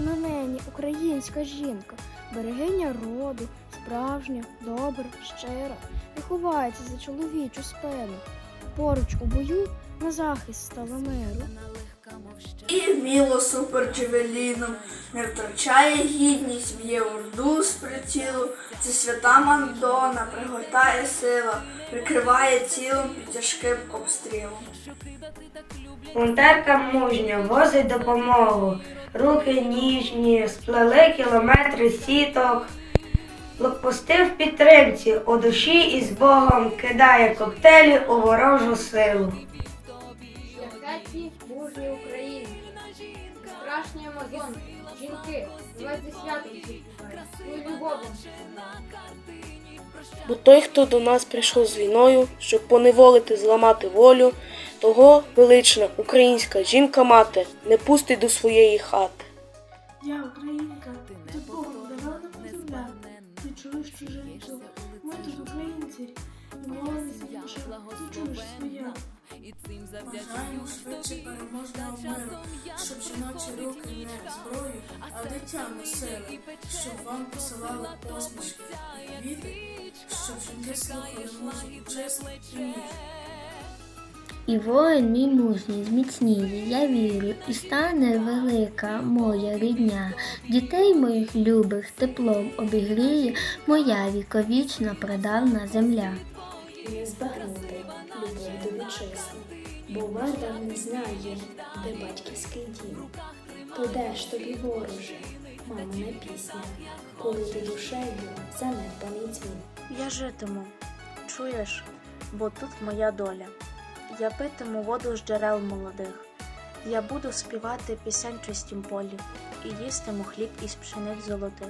на мені, українська жінка, берегиня роду, справжня, добра, щира, не ховається за чоловічу спину. Поруч у бою на захист стала миру. І вміло суперджевеліном не втрачає гідність, б'є орду з прицілу. Це свята Мандона, пригортає сила, прикриває тілом під тяжким обстрілом. Волонтерка мужня возить допомогу, руки ніжні, сплели кілометри сіток. Блокпости в підтримці, у душі і з Богом кидає коктейлі у ворожу силу. Шляхетні мужні українці, страшні амазонки, жінки, давайте свято відчуваємо, свою любов Бо той, хто до нас прийшов з війною, щоб поневолити, зламати волю, того велична українська жінка-мати не пустить до своєї хати. Я українка, тут Богом дарована земля. Ти чуєш чужинцю, ми тут українці, і молимося ти чуєш своя. Бажаємо швидше переможного миру, щоб жіночі руки не зброю, а дитя носили, щоб вам посилали посмішки і квіти, щоб жінки слухали музику чесно і ніжно. І воїн мій мужній зміцніє, я вірю, і стане велика моя рідня. Дітей моїх любих теплом обігріє моя віковічна прадавна земля. Збагнути вітчизни, бо варвар не знає, де батьківський дім. То де ж тобі вороже, мамина пісня, коли ти душею занедбаний дзвін. Я житиму, чуєш, бо тут моя доля. Я питиму воду з джерел молодих. Я буду співати пісень чистім полі і їстиму хліб із пшениць золотих.